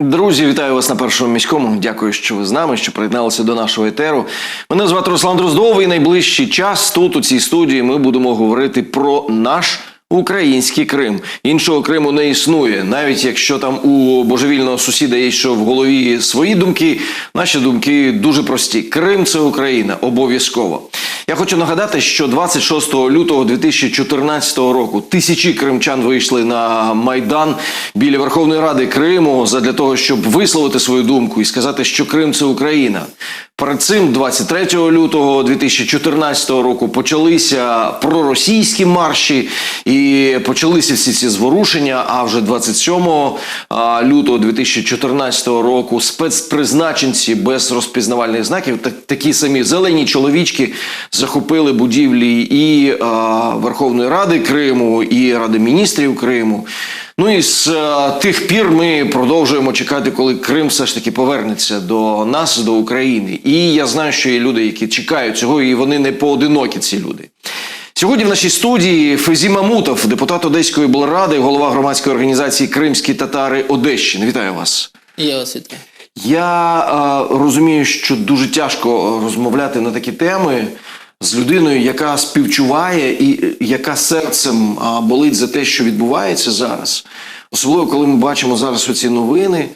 Друзі, вітаю вас на першому міському. Дякую, що ви з нами, що приєдналися до нашого етеру. Мене звати Руслан Дроздов, і найближчий час тут, у цій студії, ми будемо говорити про наш. Український Крим іншого Криму не існує, навіть якщо там у божевільного сусіда є що в голові свої думки. Наші думки дуже прості: Крим це Україна, обов'язково. Я хочу нагадати, що 26 лютого 2014 року тисячі кримчан вийшли на майдан біля Верховної Ради Криму задля того, щоб висловити свою думку і сказати, що Крим це Україна. Перед цим, 23 лютого 2014 року, почалися проросійські марші і почалися всі ці зворушення. А вже 27 а, лютого 2014 року спецпризначенці без розпізнавальних знаків, так, такі самі зелені чоловічки, захопили будівлі і а, Верховної Ради Криму, і Ради міністрів Криму. Ну і з е, тих пір ми продовжуємо чекати, коли Крим все ж таки повернеться до нас, до України. І я знаю, що є люди, які чекають цього, і вони не поодинокі, ці люди. Сьогодні в нашій студії Фезі Мамутов, депутат Одеської облради, голова громадської організації Кримські татари Одещини. Вітаю вас. Я вас вітаю. Я е, розумію, що дуже тяжко розмовляти на такі теми з людиною, яка співчуває і е, яка серцем болить за те, що відбувається зараз. Особливо, коли ми бачимо зараз оці новини,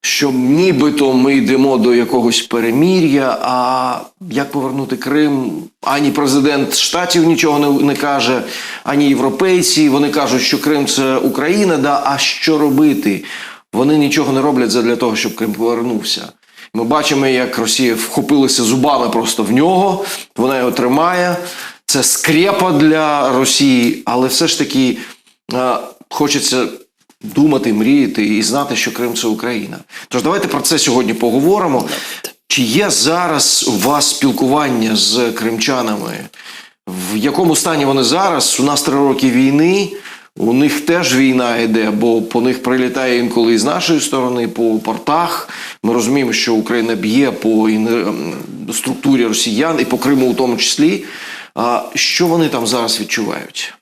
що нібито ми йдемо до якогось перемір'я, а як повернути Крим, ані президент штатів нічого не, не каже, ані європейці. Вони кажуть, що Крим це Україна, да, а що робити? Вони нічого не роблять для того, щоб Крим повернувся. Ми бачимо, як Росія вхопилася зубами просто в нього, вона його тримає. Це скрепа для Росії, але все ж таки е, хочеться думати, мріяти і знати, що Крим це Україна. Тож давайте про це сьогодні поговоримо. Чи є зараз у вас спілкування з кримчанами? В якому стані вони зараз? У нас три роки війни. У них теж війна йде, бо по них прилітає інколи і з нашої сторони, по портах. Ми розуміємо, що Україна б'є по структурі росіян і по Криму у тому числі. А що вони там зараз відчувають?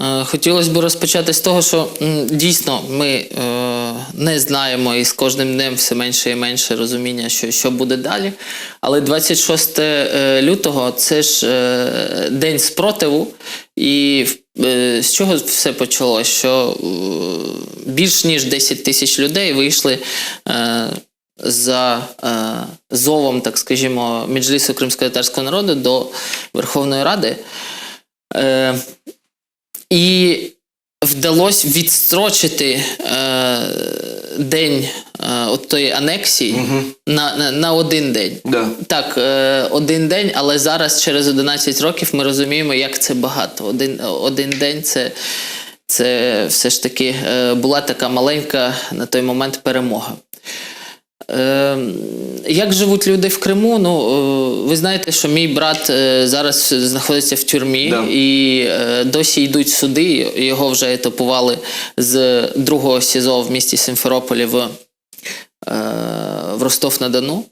Е, Хотілося б розпочати з того, що дійсно ми е, не знаємо і з кожним днем все менше і менше розуміння, що, що буде далі. Але 26 е, лютого це ж день спротиву, і е, з чого все почалося? Що е, більш ніж 10 тисяч людей вийшли. Е, за е, зовом, так скажімо, Меджлісу кримсько-татарського народу до Верховної Ради. Е, і вдалося відстрочити е, день е, от тої анексії на, на, на один день. Да. Так, е, один день, але зараз через 11 років ми розуміємо, як це багато. Один, один день це, це все ж таки е, була така маленька на той момент перемога. Е, як живуть люди в Криму? Ну, ви знаєте, що мій брат зараз знаходиться в тюрмі Да. і досі йдуть суди. Його вже етапували з другого СІЗО в місті Симферополі в, в Ростов-на-Дону.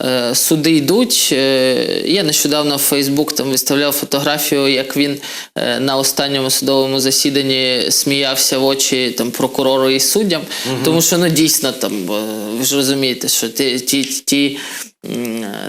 Е, Суди йдуть. Е, Я нещодавно в Фейсбук там виставляв фотографію, як він е, на останньому судовому засіданні сміявся в очі там прокурору і суддям. Тому що ну дійсно там е, ви ж розумієте, що ті, ті, ті е,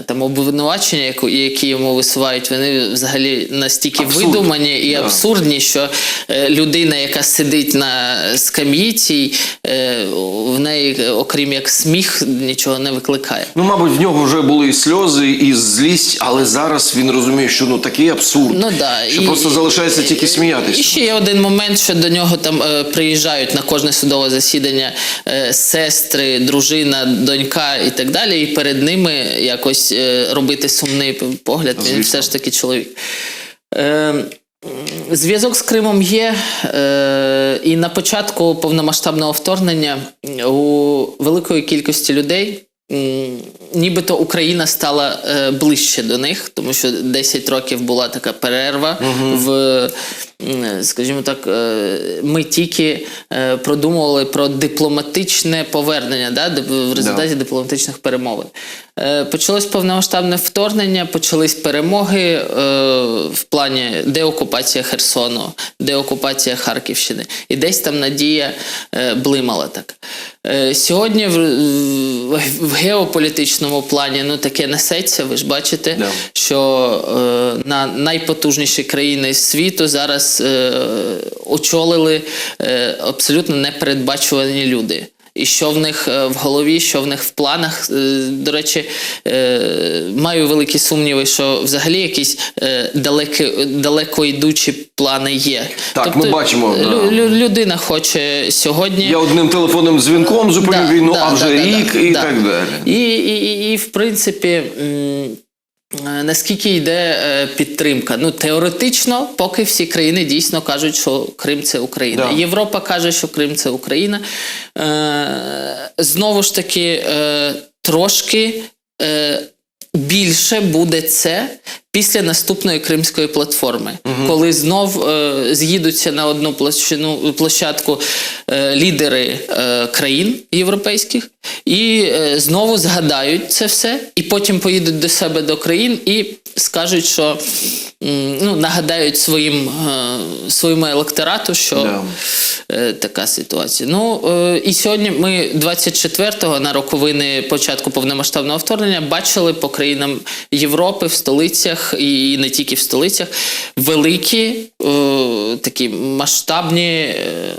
там обвинувачення, які йому висувають, вони взагалі настільки Абсурд. видумані і Да. абсурдні, що е, людина, яка сидить на скам'їці, е, в неї, е, окрім як сміх, нічого не викликає. Ну, мабуть, в нього вже були і сльози, і злість, але зараз він розуміє, що ну такий абсурд, Ну да, що і- просто залишається тільки сміятися. І ще є один момент, що до нього там приїжджають на кожне судове засідання сестри, дружина, донька і так далі. І перед ними якось е, робити сумний погляд. Він все ж таки чоловік. Е, Зв'язок з Кримом є, е, і на початку повномасштабного вторгнення у великої кількості людей нібито Україна стала е, ближче до них, тому що 10 років була така перерва в м, скажімо так, е, ми тільки е, продумували про дипломатичне повернення да, в результаті дипломатичних перемовин. Е, Почалось повномасштабне вторгнення, почались перемоги е, в плані деокупація Херсону, деокупація Харківщини. І десь там надія е, блимала так. Е, Сьогодні в, геополітичному плані ну, таке несеться, ви ж бачите, Да. що е, на найпотужніші країни світу зараз е, очолили е, абсолютно непередбачувані люди. І що в них е, в голові, що в них в планах. До речі, маю великі сумніви, що взагалі якісь далекі, далеко йдучі плани є. Тобто, ми бачимо, лю- лю- людина хоче сьогодні. Я одним телефонним дзвінком зупиню Да, війну, да, а вже да, рік да, і да. так далі. І, і, і, і в принципі. Е, Наскільки йде е, підтримка? Ну теоретично, поки всі країни дійсно кажуть, що Крим це Україна. Да. Європа каже, що Крим це Україна. Е, знову ж таки, трошки більше буде це після наступної кримської платформи, коли знов е, з'їдуться на одну площину, площадку е, лідери е, країн європейських і е, знову згадають це все, і потім поїдуть до себе до країн і скажуть, що ну, нагадають своїм, е, своєму електорату, що Да. е, така ситуація. Ну е, і сьогодні ми 24-го на роковини початку повномасштабного вторгнення бачили по країнам Європи в столицях і не тільки в столицях великі е, такі масштабні. е,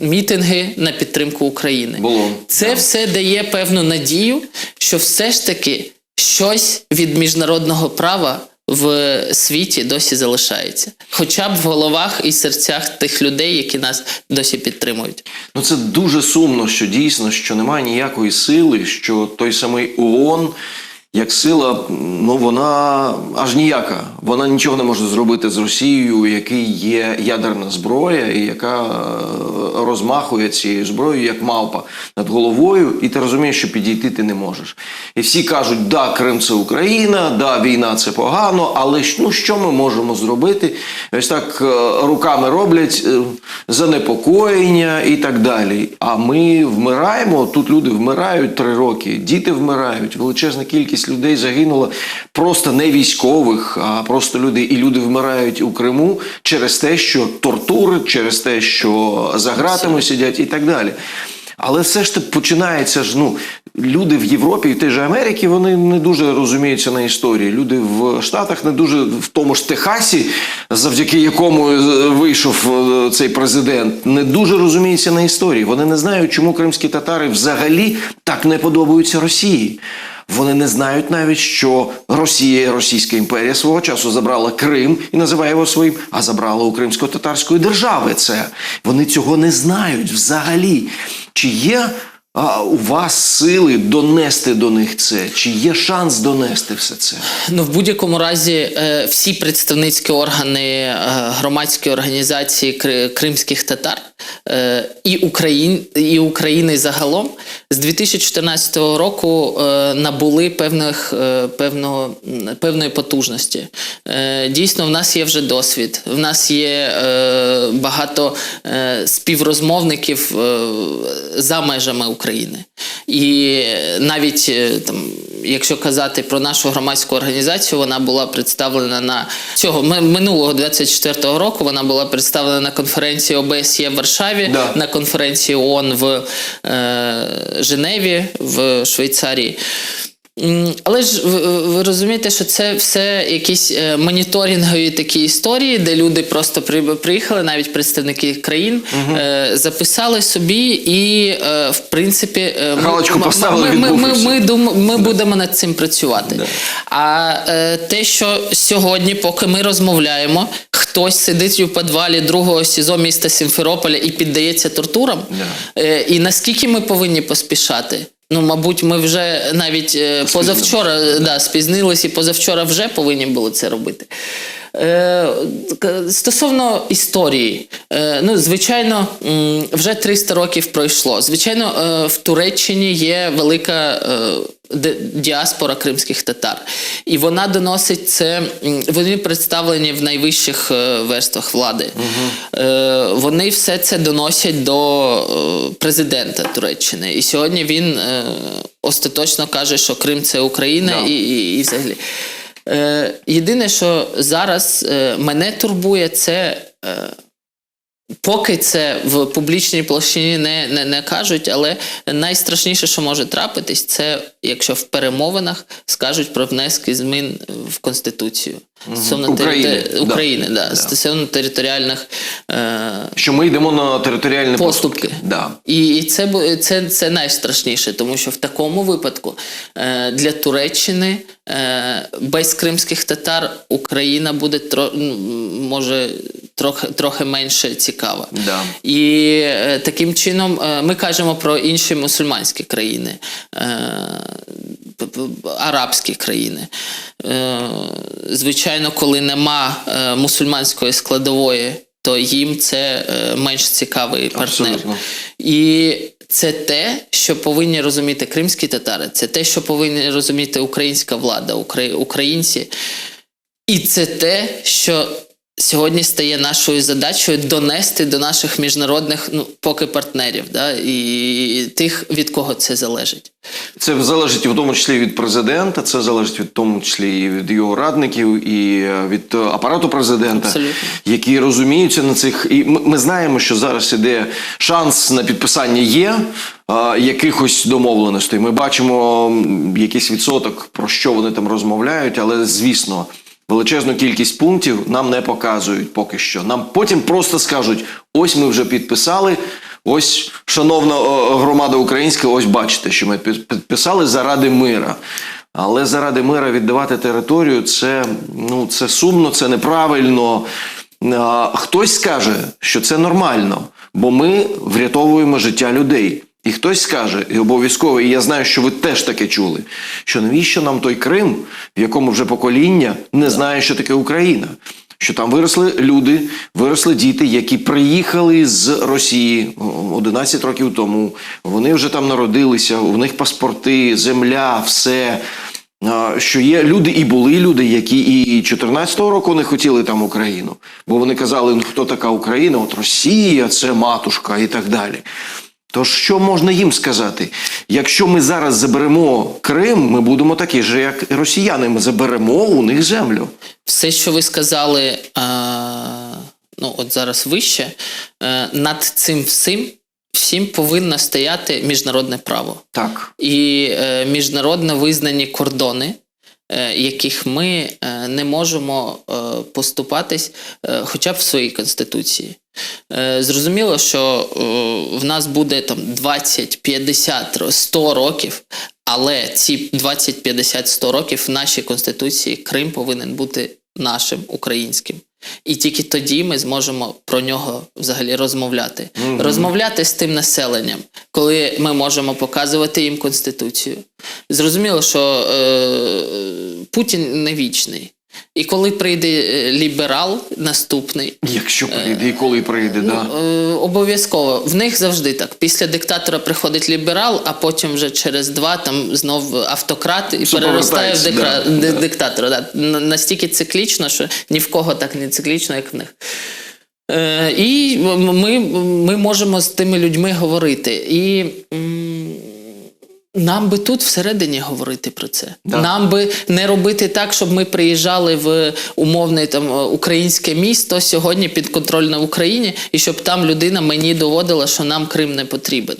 Мітинги на підтримку України. Було. Це все дає певну надію, що все ж таки щось від міжнародного права в світі досі залишається, хоча б в головах і серцях тих людей, які нас досі підтримують. Ну це дуже сумно, що дійсно що немає ніякої сили, що той самий ООН, як сила, ну вона аж ніяка. Вона нічого не може зробити з Росією, у якій є ядерна зброя, і яка е, розмахує цією зброєю як мавпа над головою, і ти розумієш, що підійти ти не можеш. І всі кажуть, да, Крим це Україна, да, війна це погано, але ну що ми можемо зробити? Ось так е, руками роблять е, занепокоєння і так далі. А ми вмираємо. Тут люди вмирають три роки, діти вмирають. Величезна кількість людей загинула просто не військових, а просто люди. І люди вмирають у Криму через те, що тортури, через те, що за гратами сидять і так далі. Але все ж таки починається ж. Ну люди в Європі і в тій же Америці вони не дуже розуміються на історії. Люди в Штатах не дуже в тому ж Техасі, завдяки якому е, вийшов е, цей президент, не дуже розуміються на історії. Вони не знають, чому кримські татари взагалі так не подобаються Росії. Вони не знають навіть, що Росія, Російська імперія свого часу забрала Крим і називає його своїм, а забрала у Кримсько-татарської держави це. Вони цього не знають взагалі. Чи є а, у вас сили донести до них це? Чи є шанс донести все це? Ну, в будь-якому разі, е, всі представницькі органи е, громадської організації кримських татар і, Україн, і України загалом з 2014 року е, набули певних, е, певного, певної потужності. Е, Дійсно, в нас є вже досвід, в нас є е, багато е, співрозмовників е, за межами України. І навіть е, там, якщо казати про нашу громадську організацію, вона була представлена на цього минулого 24-го року. Вона була представлена на конференції ОБСЄ в Варшаві, Да. на конференції ООН в е, Женеві в Швейцарії. Але ж ви, розумієте, що це все якісь е, моніторингові такі історії, де люди просто приїхали, навіть представники країн, е, записали собі і, е, в принципі, ми- Галочку ми- поставили, ми, ми, ми, ми, ми будемо над цим працювати. А е, те, що сьогодні, поки ми розмовляємо, хтось сидить у підвалі другого СІЗО міста Сімферополя і піддається тортурам, е, і наскільки ми повинні поспішати? Ну, мабуть, ми вже навіть е, позавчора да, спізнились і позавчора вже повинні були це робити. Е, стосовно історії, е, ну, звичайно, вже 300 років пройшло. Звичайно, е, в Туреччині є велика. е, діаспора кримських татар. І вона доносить це. Вони представлені в найвищих верствах влади. Е, Вони все це доносять до е, президента Туреччини. І сьогодні він е, остаточно каже, що Крим це Україна Да. і, і, і взагалі. Е, Єдине, що зараз мене турбує, це. Поки це в публічній площині не, не, не кажуть, але найстрашніше, що може трапитись, це якщо в перемовинах скажуть про внески змін в Конституцію стосовно України, територи- да. України да, Да. стосовно територіальних е, Що ми йдемо на територіальні Поступки. Да. І, це, це, це найстрашніше, тому що в такому випадку е, для Туреччини е, без кримських татар Україна буде тро, може трохи, трохи менше цікава. Да. І е, таким чином е, ми кажемо про інші мусульманські країни, е, арабські країни. Звичайно, коли нема мусульманської складової, то їм це менш цікавий партнер. Абсолютно. І це те, що повинні розуміти кримські татари, це те, що повинні розуміти українська влада, укра- українці. І це те, що сьогодні стає нашою задачею донести до наших міжнародних ну, поки партнерів, да, і тих, від кого це залежить. Це залежить в тому числі від президента, це залежить в тому числі і від його радників, і е, від е, апарату президента, Абсолютно. які розуміються на цих. І ми, ми знаємо, що зараз іде шанс на підписання є е, якихось домовленостей. Ми бачимо якийсь відсоток, про що вони там розмовляють, але звісно. Величезну кількість пунктів нам не показують поки що. Нам потім просто скажуть: ось ми вже підписали. Ось, шановна громада українська, ось бачите, що ми підписали заради мира. Але заради мира віддавати територію це, ну, це сумно, це неправильно. Хтось скаже, що це нормально, бо ми врятовуємо життя людей. І хтось скаже, і обов'язково, і я знаю, що ви теж таке чули, що навіщо нам той Крим, в якому вже покоління не знає, що таке Україна. Що там виросли люди, виросли діти, які приїхали з Росії 11 років тому. Вони вже там народилися, у них паспорти, земля, все. Що є люди, і були люди, які і 14-го року не хотіли там Україну, бо вони казали, ну хто така Україна? От Росія, це матушка і так далі. Тож що можна їм сказати? Якщо ми зараз заберемо Крим, ми будемо такі ж, як і росіяни. Ми заберемо у них землю. Все, що ви сказали, е, ну от зараз вище, е, над цим всім, всім повинно стояти міжнародне право. Так. і е, міжнародно визнані кордони, яких ми е, не можемо е, поступатись е, хоча б в своїй конституції. Е, зрозуміло, що е, в нас буде там 20, 50, 100 років, але ці 20, 50, 100 років в нашій конституції Крим повинен бути нашим українським. І тільки тоді ми зможемо про нього взагалі розмовляти. Розмовляти з тим населенням, коли ми можемо показувати їм конституцію. Зрозуміло, що е, Путін не вічний. І коли прийде е, ліберал наступний, Якщо прийде і коли прийде, да. Е, обов'язково. В них завжди так. Після диктатора приходить ліберал, а потім вже через два там знов автократ і Все переростає в декра... да, диктатора. Да. Настільки циклічно, що ні в кого так не циклічно, як в них. Е, і ми, ми можемо з тими людьми говорити. І нам би тут всередині говорити про це. Да. Нам би не робити так, щоб ми приїжджали в умовне там е, українське місто сьогодні підконтрольне Україні, і щоб там людина мені доводила, що нам Крим не потрібен.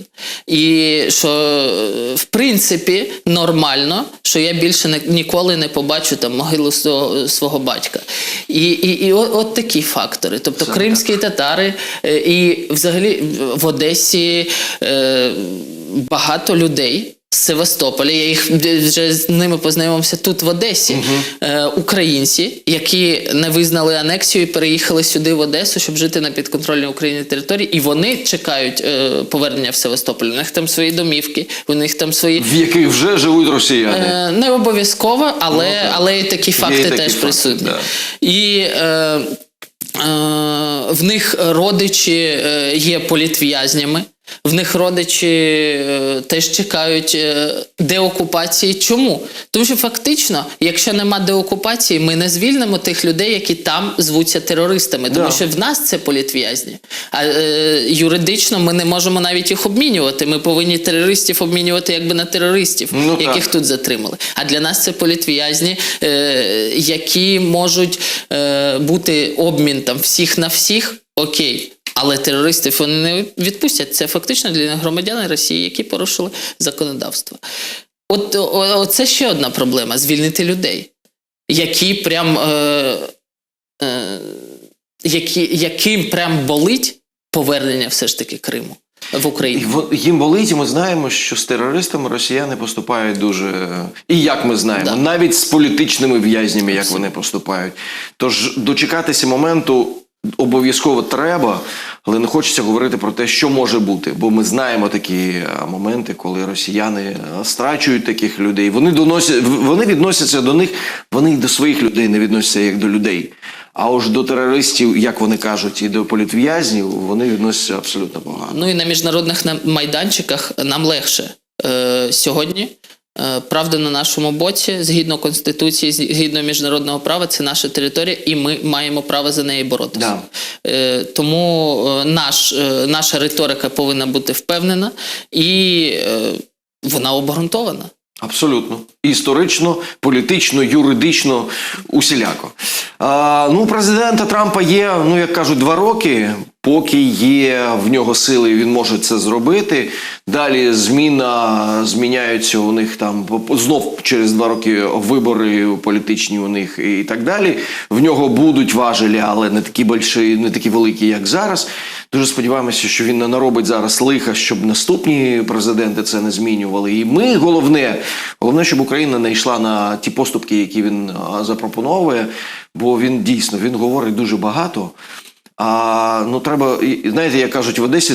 І що е, в принципі нормально, що я більше не, ніколи не побачу там могилу свого, свого батька. І, і, і от, от такі фактори. Тобто Це кримські татари е, і взагалі в Одесі е, багато людей. З Севастополя, я їх вже з ними познайомився тут в Одесі. Е, українці, які не визнали анексію і переїхали сюди в Одесу, щоб жити на підконтрольній Україні території, і вони чекають е, повернення в Севастополь. У них там свої домівки, у них там свої В яких вже живуть росіяни. Е, не обов'язково, але, так. але і такі факти такі теж факти, присутні. да. І е, е, в них родичі е, є політв'язнями. В них родичі е, теж чекають е, деокупації. Чому? Тому що фактично, якщо нема деокупації, ми не звільнимо тих людей, які там звуться терористами, тому Да. що в нас це політв'язні. А е, юридично ми не можемо навіть їх обмінювати. Ми повинні терористів обмінювати якби на терористів, Ну, так. яких тут затримали. А для нас це політв'язні, е, які можуть е, бути обмін там всіх на всіх. Окей. Але терористів вони не відпустять. Це фактично для них громадяни Росії, які порушили законодавство. От о, о, це ще одна проблема звільнити людей, які прям е, е, які, яким прям болить повернення все ж таки Криму в Україну. їм болить, і ми знаємо, що з терористами росіяни поступають дуже. І як ми знаємо, Да. навіть з політичними в'язнями, як вони поступають. Тож дочекатися моменту обов'язково треба, але не хочеться говорити про те, що може бути. Бо ми знаємо такі е, моменти, коли росіяни е, страчують таких людей. Вони доносять, вони відносяться до них, вони й до своїх людей не відносяться як до людей. А уж до терористів, як вони кажуть, і до політв'язнів, вони відносяться абсолютно погано. Ну і на міжнародних майданчиках нам легше е, сьогодні. Е, Правда на нашому боці, згідно конституції, згідно міжнародного права, це наша територія, і ми маємо право за неї боротися. Да. Е, тому е, наш, наша риторика повинна бути впевнена і вона обґрунтована. Абсолютно. Історично, політично, юридично, усіляко. А, ну, президента Трампа є, ну як кажуть, два роки. Поки є в нього сили, він може це зробити. Далі зміна зміняються у них там знов через два роки вибори політичні у них і так далі. В нього будуть важелі, але не такі больші, не такі великі, як зараз. Дуже сподіваємося, що він не наробить зараз лиха, щоб наступні президенти це не змінювали. І ми головне, головне, щоб Україна не йшла на ті поступки, які він запропоновує, бо він дійсно він говорить дуже багато. А ну треба, знаєте, як кажуть в Одесі,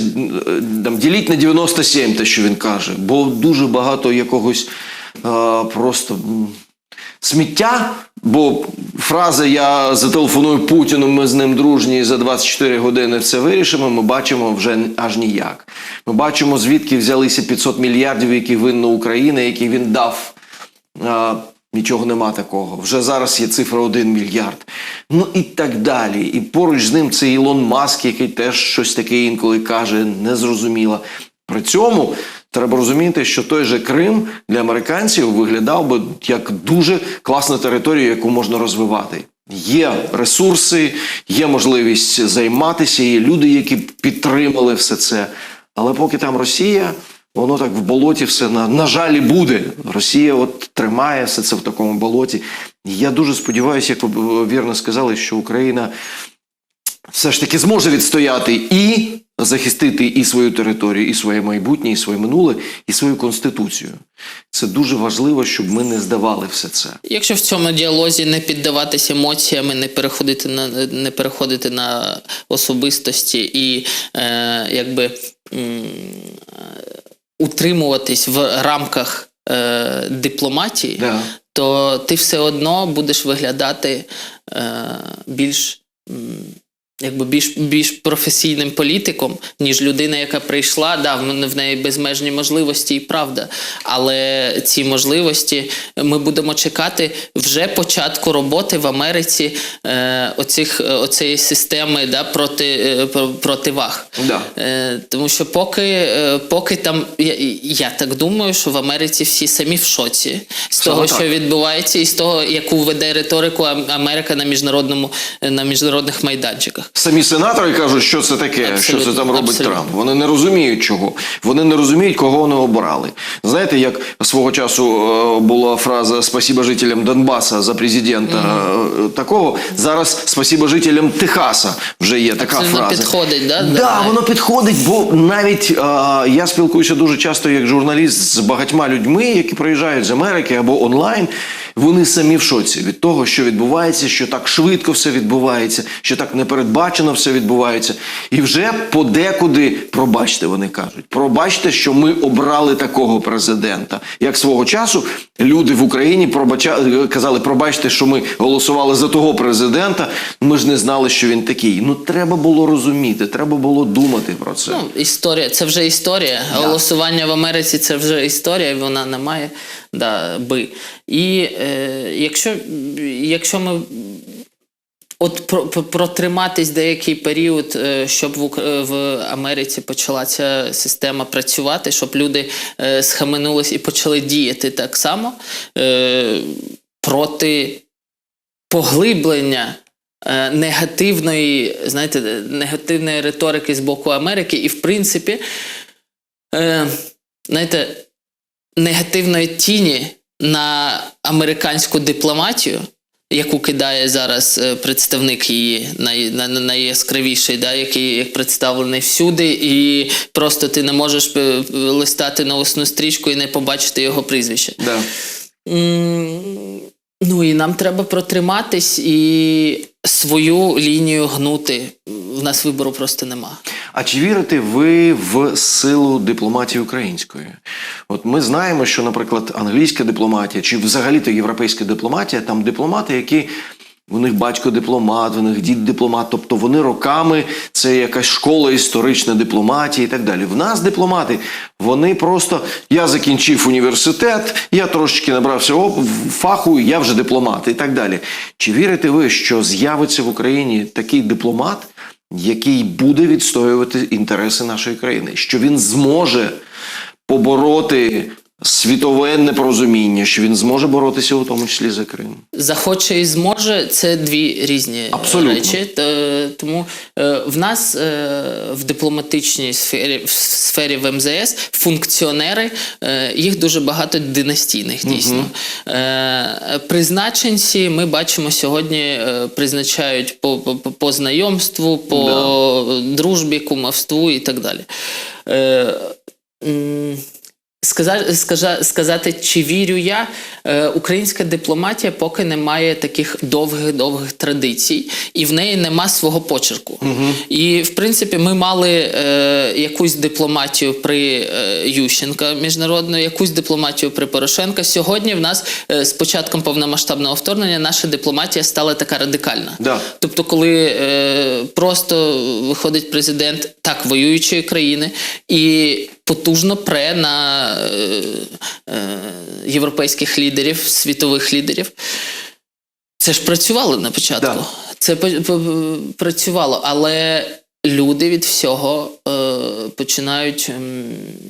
там діліть на 97 те, що він каже, бо дуже багато якогось е, просто сміття. Бо фраза Я зателефоную Путіну, ми з ним дружні за 24 години все вирішимо. Ми бачимо вже аж ніяк. Ми бачимо, звідки взялися 500 мільярдів, які винна Україна, які він дав. А, нічого нема такого. Вже зараз є цифра 1 мільярд. Ну і так далі. І поруч з ним це Ілон Маск, який теж щось таке інколи каже, незрозуміло. При цьому треба розуміти, що той же Крим для американців виглядав би як дуже класна територія, яку можна розвивати. Є ресурси, є можливість займатися, є люди, які підтримали все це. Але поки там Росія, воно так в болоті все на, на жаль буде. Росія от тримає все це в такому болоті. Я дуже сподіваюся, як ви вірно сказали, що Україна все ж таки зможе відстояти і захистити і свою територію, і своє майбутнє, і своє минуле, і свою конституцію. Це дуже важливо, щоб ми не здавали все це. Якщо в цьому діалозі не піддаватись емоціями, не переходити на не переходити на особистості і е, якби м, е, утримуватись в рамках е, дипломатії, Да. то ти все одно будеш виглядати е, більш. Якби більш більш професійним політиком, ніж людина, яка прийшла, да, в неї безмежні можливості і правда. Але ці можливості ми будемо чекати вже початку роботи в Америці е, оцих, е, оцієї системи да, проти, е, про- противаг. Да. Е, тому що поки, е, поки там, я, я так думаю, що в Америці всі самі в шоці з Саме того, так. що відбувається, і з того, яку веде риторику Америка на міжнародному е, на міжнародних майданчиках. Самі сенатори кажуть, що це таке, що це там робить абсолютно. Трамп. Вони не розуміють чого. Вони не розуміють, кого вони обирали. Знаєте, як свого часу е, була фраза Спасіба жителям Донбаса за президента е, такого. Зараз спасіба жителям Техаса вже є така Абсолютно фраза. підходить, да? Да, Да. воно підходить, бо навіть е, я спілкуюся дуже часто як журналіст з багатьма людьми, які приїжджають з Америки або онлайн. Вони самі в шоці від того, що відбувається, що так швидко все відбувається, що так непередбачено все відбувається. І вже подекуди, пробачте, вони кажуть, пробачте, що ми обрали такого президента. Як свого часу люди в Україні пробача... казали, пробачте, що ми голосували за того президента. Ми ж не знали, що він такий. Ну треба було розуміти, треба було думати про це. Ну, історія, це вже історія. Голосування в Америці це вже історія, і вона не має да, би. І е, якщо, якщо ми. От про, про- протриматись деякий період, е, щоб в, е, в Америці почала ця система працювати, щоб люди е, схаменулись і почали діяти так само е, проти поглиблення е, негативної, знаєте, негативної риторики з боку Америки, і в принципі, е, знаєте, негативної тіні на американську дипломатію. Яку кидає зараз е, представник її най, на, на, найяскравіший, да, який як представлений всюди, і просто ти не можеш е, листати новосну стрічку і не побачити його прізвище. Да. Ну і нам треба протриматись і свою лінію гнути. В нас вибору просто нема. А чи вірите ви в силу дипломатії української? От ми знаємо, що, наприклад, англійська дипломатія чи взагалі-то європейська дипломатія, там дипломати, які у них батько дипломат, у них дід дипломат, тобто вони роками це якась школа історична дипломатії і так далі. В нас дипломати, вони просто я закінчив університет, я трошечки набрався фаху, я вже дипломат і так далі. Чи вірите ви, що з'явиться в Україні такий дипломат? Який буде відстоювати інтереси нашої країни, що він зможе побороти світове непорозуміння, що він зможе боротися у тому числі за Крим. Захоче і зможе це дві різні е, Абсолютно. речі. Тому е, в нас е, в дипломатичній сфері, в сфері в МЗС функціонери, їх дуже багато династійних дійсно. Е, Призначенці ми бачимо сьогодні, призначають по, по, по- знайомству, по дружбі, кумовству і так далі. Е, Сказати, скажа, сказати, чи вірю я, е, українська дипломатія поки не має таких довгих-довгих традицій, і в неї нема свого почерку. І в принципі, ми мали е, якусь дипломатію при е, Ющенка міжнародну, якусь дипломатію при Порошенка. Сьогодні в нас е, з початком повномасштабного вторгнення наша дипломатія стала така радикальна. Да. Тобто, коли е, просто виходить президент так воюючої країни і потужно пре на е, е, європейських лідерів, світових лідерів. Це ж працювало на початку. Да. Це працювало, але люди від всього е, починають ем,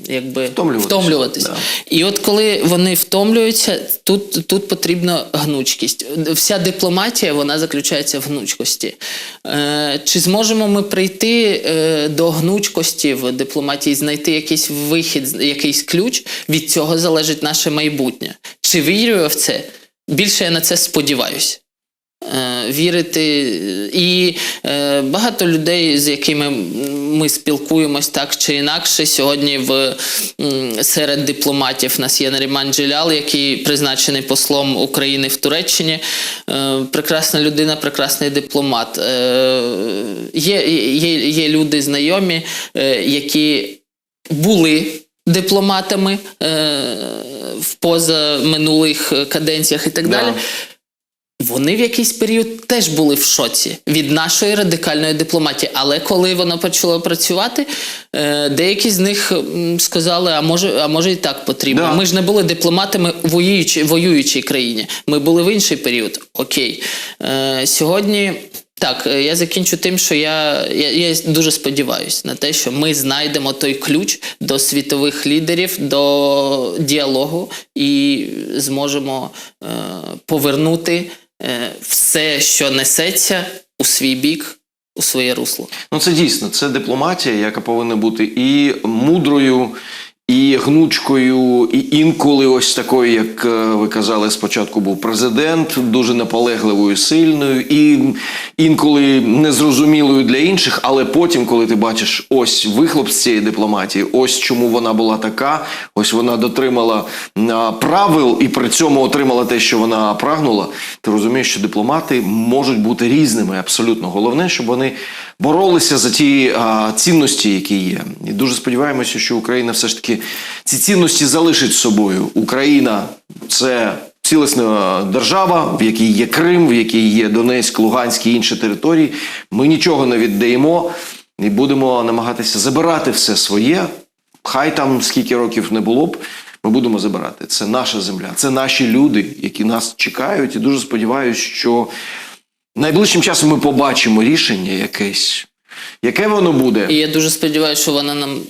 якби Втомлюватися, да. І от коли вони втомлюються, тут, тут потрібна гнучкість. Вся дипломатія вона заключається в гнучкості. Е, чи зможемо ми прийти е, до гнучкості в дипломатії, знайти якийсь вихід, якийсь ключ? Від цього залежить наше майбутнє. Чи вірю я в це? Більше я на це сподіваюся. Е, Вірити і е, багато людей, з якими ми спілкуємось так чи інакше. Сьогодні в серед дипломатів нас є Наріман Джелял, який призначений послом України в Туреччині. Е, Прекрасна людина, прекрасний дипломат. Є, є, є люди знайомі, які були дипломатами е, в позаминулих каденціях і так Да. далі. Вони в якийсь період теж були в шоці від нашої радикальної дипломатії. Але коли воно почало працювати, е, деякі з них сказали: а може, а може і так потрібно. Да. Ми ж не були дипломатами в воюючій, воюючій країні. Ми були в інший період. Окей. Е, Сьогодні. Так, е, я закінчу тим, що я, я, я дуже сподіваюся на те, що ми знайдемо той ключ до світових лідерів, до діалогу і зможемо е, повернути все, що несеться у свій бік, у своє русло. Ну це дійсно це дипломатія, яка повинна бути і мудрою, і гнучкою, і інколи ось такою, як е, ви казали, спочатку був президент, дуже наполегливою, сильною, і інколи незрозумілою для інших. Але потім, коли ти бачиш ось вихлоп з цієї дипломатії, ось чому вона була така, ось вона дотримала правил і при цьому отримала те, що вона прагнула. Ти розумієш, що дипломати можуть бути різними абсолютно. Головне, щоб вони боролися за ті а, цінності, які є. І дуже сподіваємося, що Україна все ж таки ці цінності залишить собою. Україна це цілісна держава, в якій є Крим, в якій є Донецьк, Луганськ і інші території. Ми нічого не віддаємо і будемо намагатися забирати все своє. Хай там скільки років не було б. Ми будемо забирати. Це наша земля, це наші люди, які нас чекають. І дуже сподіваюся, що найближчим часом ми побачимо рішення якесь. Яке воно буде? І я дуже сподіваюся, що вона нам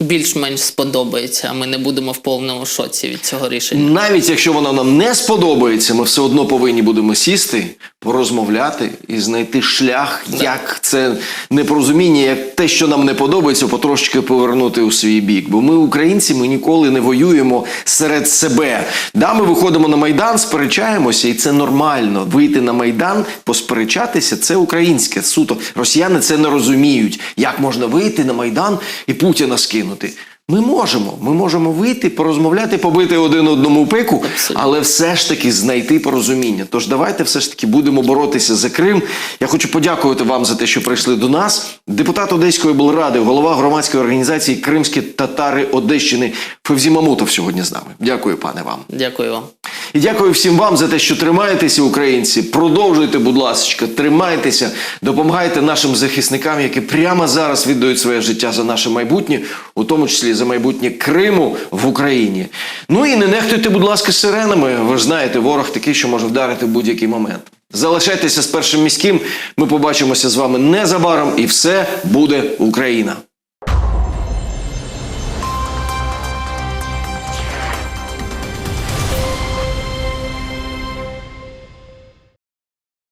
більш-менш сподобається, а ми не будемо в повному шоці від цього рішення. Навіть якщо воно нам не сподобається, ми все одно повинні будемо сісти, порозмовляти і знайти шлях, як це непорозуміння, як те, що нам не подобається, потрошки повернути у свій бік. Бо ми, українці, ми ніколи не воюємо серед себе. Да, ми виходимо на майдан, сперечаємося, і це нормально. Вийти на майдан, посперечатися це українське суто. Росіяни це не розуміють. Як можна вийти на майдан і Путіна скинути? communauté. Ми можемо, ми можемо вийти, порозмовляти, побити один одному пику, але все ж таки знайти порозуміння. Тож давайте все ж таки будемо боротися за Крим. Я хочу подякувати вам за те, що прийшли до нас. Депутат Одеської облради, голова громадської організації Кримські татари Одещини Февзі Мамутов сьогодні з нами. Дякую, пане вам. Дякую вам. І дякую всім вам за те, що тримаєтеся, українці. Продовжуйте, будь ласка, тримайтеся, допомагайте нашим захисникам, які прямо зараз віддають своє життя за наше майбутнє, у тому числі за майбутнє Криму в Україні. Ну і не нехтуйте, будь ласка, сиренами. Ви ж знаєте, ворог такий, що може вдарити в будь-який момент. Залишайтеся з першим міським. Ми побачимося з вами незабаром, і все буде Україна.